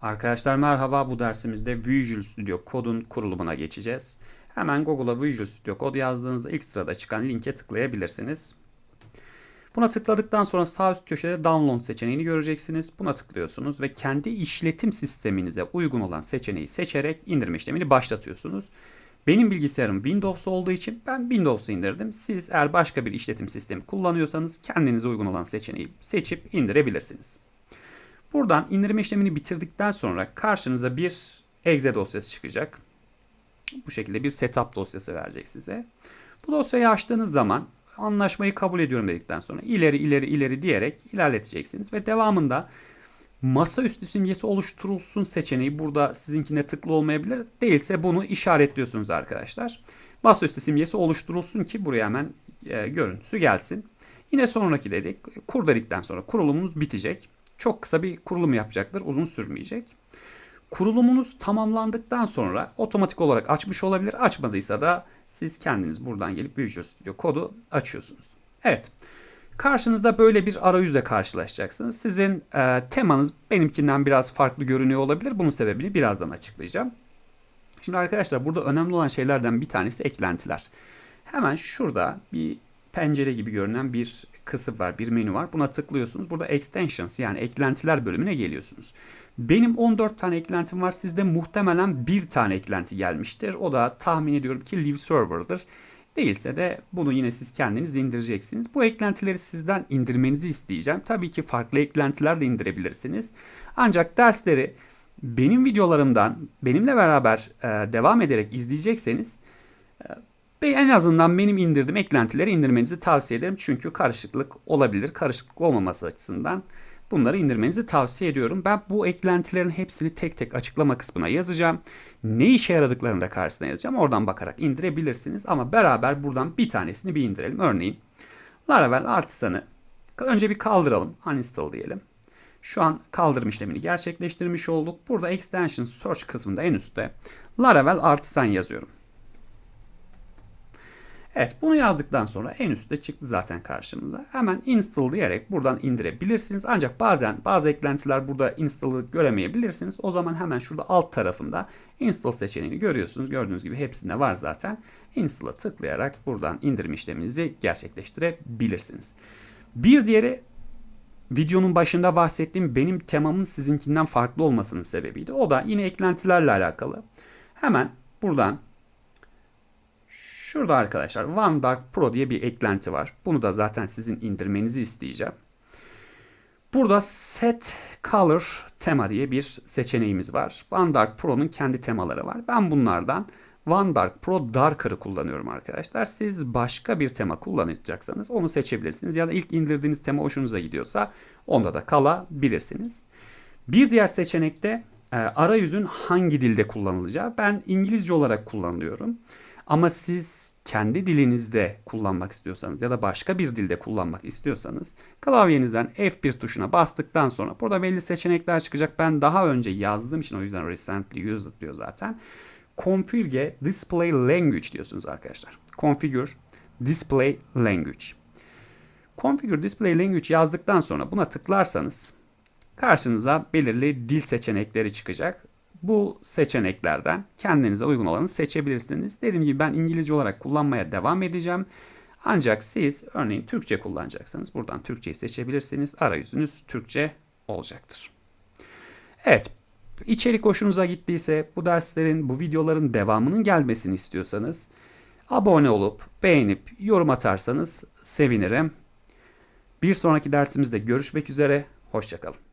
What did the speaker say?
Arkadaşlar merhaba bu dersimizde Visual Studio Code'un kurulumuna geçeceğiz. Hemen Google'a Visual Studio Code yazdığınızda ilk sırada çıkan linke tıklayabilirsiniz. Buna tıkladıktan sonra sağ üst köşede Download seçeneğini göreceksiniz. Buna tıklıyorsunuz ve kendi işletim sisteminize uygun olan seçeneği seçerek indirme işlemini başlatıyorsunuz. Benim bilgisayarım Windows olduğu için ben Windows'u indirdim. Siz eğer başka bir işletim sistemi kullanıyorsanız kendinize uygun olan seçeneği seçip indirebilirsiniz. Buradan indirme işlemini bitirdikten sonra karşınıza bir exe dosyası çıkacak. Bu şekilde bir setup dosyası verecek size. Bu dosyayı açtığınız zaman anlaşmayı kabul ediyorum dedikten sonra ileri ileri ileri diyerek ilerleteceksiniz ve devamında masaüstü simgesi oluşturulsun seçeneği burada sizinkine tıklı olmayabilir. Değilse bunu işaretliyorsunuz arkadaşlar. Masaüstü simgesi oluşturulsun ki buraya hemen e, görüntüsü gelsin. Yine sonraki dedik. Kur dedikten sonra kurulumumuz bitecek. Çok kısa bir kurulum yapacaktır. Uzun sürmeyecek. Kurulumunuz tamamlandıktan sonra otomatik olarak açmış olabilir. Açmadıysa da siz kendiniz buradan gelip Visual Studio kodu açıyorsunuz. Evet. Karşınızda böyle bir arayüzle karşılaşacaksınız. Sizin e, temanız benimkinden biraz farklı görünüyor olabilir. Bunun sebebini birazdan açıklayacağım. Şimdi arkadaşlar burada önemli olan şeylerden bir tanesi eklentiler. Hemen şurada bir pencere gibi görünen bir kısım var, bir menü var. Buna tıklıyorsunuz. Burada extensions yani eklentiler bölümüne geliyorsunuz. Benim 14 tane eklentim var. Sizde muhtemelen bir tane eklenti gelmiştir. O da tahmin ediyorum ki Live Server'dır. Değilse de bunu yine siz kendiniz indireceksiniz. Bu eklentileri sizden indirmenizi isteyeceğim. Tabii ki farklı eklentiler de indirebilirsiniz. Ancak dersleri benim videolarımdan benimle beraber e, devam ederek izleyecekseniz e, en azından benim indirdiğim eklentileri indirmenizi tavsiye ederim. Çünkü karışıklık olabilir. Karışıklık olmaması açısından bunları indirmenizi tavsiye ediyorum. Ben bu eklentilerin hepsini tek tek açıklama kısmına yazacağım. Ne işe yaradıklarını da karşısına yazacağım. Oradan bakarak indirebilirsiniz. Ama beraber buradan bir tanesini bir indirelim. Örneğin Laravel Artisan'ı önce bir kaldıralım. Uninstall diyelim. Şu an kaldırım işlemini gerçekleştirmiş olduk. Burada Extension Search kısmında en üstte Laravel Artisan yazıyorum. Evet bunu yazdıktan sonra en üstte çıktı zaten karşımıza. Hemen install diyerek buradan indirebilirsiniz. Ancak bazen bazı eklentiler burada install'ı göremeyebilirsiniz. O zaman hemen şurada alt tarafında install seçeneğini görüyorsunuz. Gördüğünüz gibi hepsinde var zaten. Install'a tıklayarak buradan indirim işleminizi gerçekleştirebilirsiniz. Bir diğeri videonun başında bahsettiğim benim temamın sizinkinden farklı olmasının sebebiydi. O da yine eklentilerle alakalı. Hemen buradan Şurada arkadaşlar OneDark Pro diye bir eklenti var. Bunu da zaten sizin indirmenizi isteyeceğim. Burada Set Color tema diye bir seçeneğimiz var. OneDark Pro'nun kendi temaları var. Ben bunlardan OneDark Pro Darker'ı kullanıyorum arkadaşlar. Siz başka bir tema kullanacaksanız onu seçebilirsiniz. Ya da ilk indirdiğiniz tema hoşunuza gidiyorsa onda da kalabilirsiniz. Bir diğer seçenekte e, arayüzün hangi dilde kullanılacağı. Ben İngilizce olarak kullanıyorum. Ama siz kendi dilinizde kullanmak istiyorsanız ya da başka bir dilde kullanmak istiyorsanız klavyenizden F1 tuşuna bastıktan sonra burada belli seçenekler çıkacak. Ben daha önce yazdığım için o yüzden recently used diyor zaten. Configure Display Language diyorsunuz arkadaşlar. Configure Display Language. Configure Display Language yazdıktan sonra buna tıklarsanız karşınıza belirli dil seçenekleri çıkacak bu seçeneklerden kendinize uygun olanı seçebilirsiniz. Dediğim gibi ben İngilizce olarak kullanmaya devam edeceğim. Ancak siz örneğin Türkçe kullanacaksanız buradan Türkçeyi seçebilirsiniz. Arayüzünüz Türkçe olacaktır. Evet, içerik hoşunuza gittiyse bu derslerin, bu videoların devamının gelmesini istiyorsanız abone olup beğenip yorum atarsanız sevinirim. Bir sonraki dersimizde görüşmek üzere, hoşçakalın.